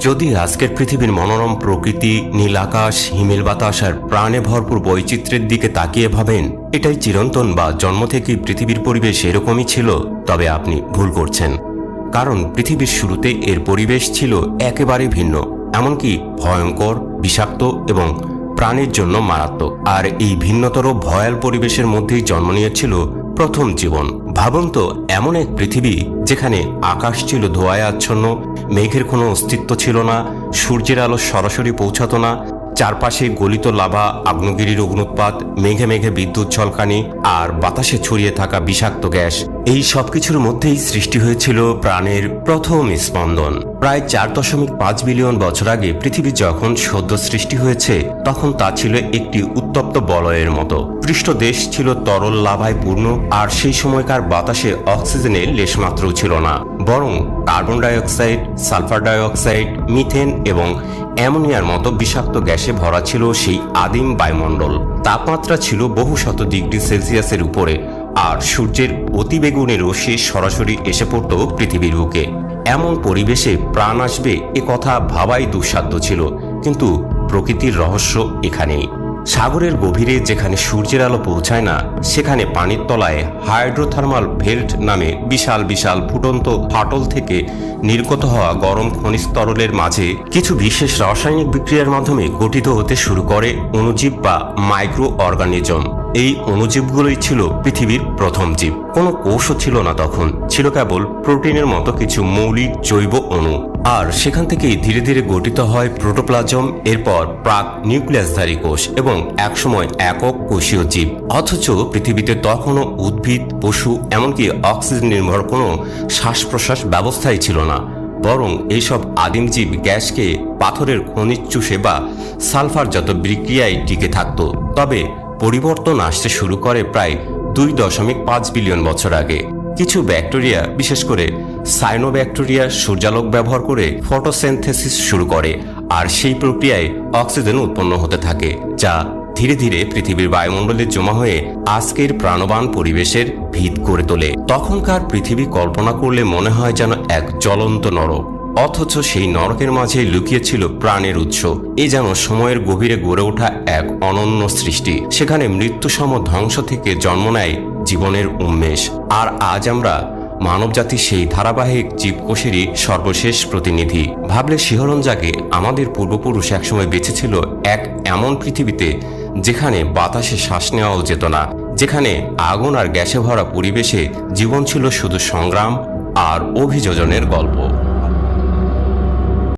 যদি আজকের পৃথিবীর মনোরম প্রকৃতি, নীল আকাশ, হিমেল বাতাস আর প্রাণে ভরপুর বৈচিত্র্যের দিকে তাকিয়ে ভাবেন, এটাই চিরন্তন বা জন্ম থেকেই পৃথিবীর পরিবেশ এরকমই ছিল, তবে আপনি ভুল করছেন। কারণ পৃথিবীর শুরুতে এর পরিবেশ ছিল একেবারে ভিন্ন, এমনকি ভয়ঙ্কর, বিষাক্ত এবং প্রাণের জন্য মারাত্মক। আর এই ভিন্নতর ভয়াল পরিবেশের মধ্যেই জন্ম নিয়েছিল প্রথম জীবন। ভাবুন তো এমন এক পৃথিবী যেখানে আকাশ ছিল ধোয়ায় আচ্ছন্ন, মেঘের কোনো অস্তিত্ব ছিল না, সূর্যের আলো সরাসরি পৌঁছাতো না চারপাশে গলিত লাভা আগ্নেয়গিরির অগ্নুৎপাত মেঘে মেঘে বিদ্যুৎ ঝলকানি আর বাতাসে ছড়িয়ে থাকা বিষাক্ত গ্যাস। এই সবকিছুর মধ্যেই সৃষ্টি হয়েছিল প্রাণের প্রথম স্পন্দন। প্রায় চার দশমিক পাঁচ বিলিয়ন বছর আগে পৃথিবী যখন সদ্য সৃষ্টি হয়েছে, তখন তা ছিল একটি উত্তপ্ত বলয়ের মতো। পৃষ্ঠদেশ ছিল তরল লাভায় পূর্ণ আর সেই সময়কার বাতাসে অক্সিজেনের লেশমাত্রও ছিল না। বরং carbon dioxide, sulphur dioxide, methane এবং অ্যামোনিয়ার মতো বিষাক্ত গ্যাসে ভরা ছিল সেই আদিম বায়ুমণ্ডল। তাপমাত্রা ছিল বহু শত ডিগ্রি সেলসিয়াসের উপরে, আর সূর্যের অতিবেগুনে রশ্মি সরাসরি এসে পড়ত পৃথিবীর বুকে। এমন পরিবেশে প্রাণ আসবে এ কথা ভাবাই দুঃসাধ্য ছিল, কিন্তু প্রকৃতির রহস্য এখানেই। সাগরের গভীরে যেখানে সূর্যের আলো পৌঁছায় না, সেখানে পানির তলায় হাইড্রোথার্মাল ভেল্ট নামে বিশাল বিশাল ফুটন্ত ফাটল থেকে নির্গত হওয়া গরম খনিজ তরলের মাঝে কিছু বিশেষ রাসায়নিক বিক্রিয়ার মাধ্যমে গঠিত হতে শুরু করে অণুজীব বা মাইক্রো অর্গানিজম এই অণুজীবগুলোই ছিল পৃথিবীর প্রথম জীব। কোনো কোষও ছিল না তখন, ছিল কেবল প্রোটিনের মতো কিছু মৌলিক জৈব অণু। আর সেখান থেকেই ধীরে ধীরে গঠিত হয় প্রোটোপ্লাজম, এরপর প্রাক নিউক্লিয়াসধারী কোষ এবং একসময় একক কোষীয় জীব। অথচ পৃথিবীতে তখনও উদ্ভিদ, পশু, এমনকি অক্সিজেন নির্ভর কোনো শ্বাস প্রশ্বাস ব্যবস্থাই ছিল না। বরং এইসব আদিম জীব গ্যাসকে পাথরের খনিজ চুষে বা সালফারজাত বিক্রিয়ায় টিকে থাকত। তবে পরিবর্তন আসতে শুরু করে প্রায় দুই দশমিক পাঁচ বিলিয়ন বছর আগে। কিছু ব্যাকটেরিয়া, বিশেষ করে সাইনোব্যাকটেরিয়া সূর্যালোক ব্যবহার করে ফটোসেন্থেসিস শুরু করে, আর সেই প্রক্রিয়ায় অক্সিজেন উৎপন্ন হতে থাকে, যা ধীরে ধীরে পৃথিবীর বায়ুমণ্ডলে জমা হয়ে আজকের প্রাণবান পরিবেশের ভিত করে তোলে। তখনকার পৃথিবী কল্পনা করলে মনে হয় যেন এক জ্বলন্ত নরক, অথচ সেই নরকের মাঝে লুকিয়েছিল প্রাণের উৎস। এ যেন সময়ের গভীরে গড়ে ওঠা এক অনন্য সৃষ্টি, সেখানে মৃত্যুসম ধ্বংস থেকে জন্ম নেয় জীবনের উন্মেষ। আর আজ আমরা মানবজাতির সেই ধারাবাহিক জীবকোষেরই সর্বশেষ প্রতিনিধি। ভাবলে শিহরণ জাগে, আমাদের পূর্বপুরুষ একসময় বেঁচে ছিল এক এমন পৃথিবীতে, যেখানে বাতাসে শ্বাস নেওয়াও যেত না, যেখানে আগুন আর গ্যাসে ভরা পরিবেশে জীবন ছিল শুধু সংগ্রাম আর অভিযোজনের গল্প।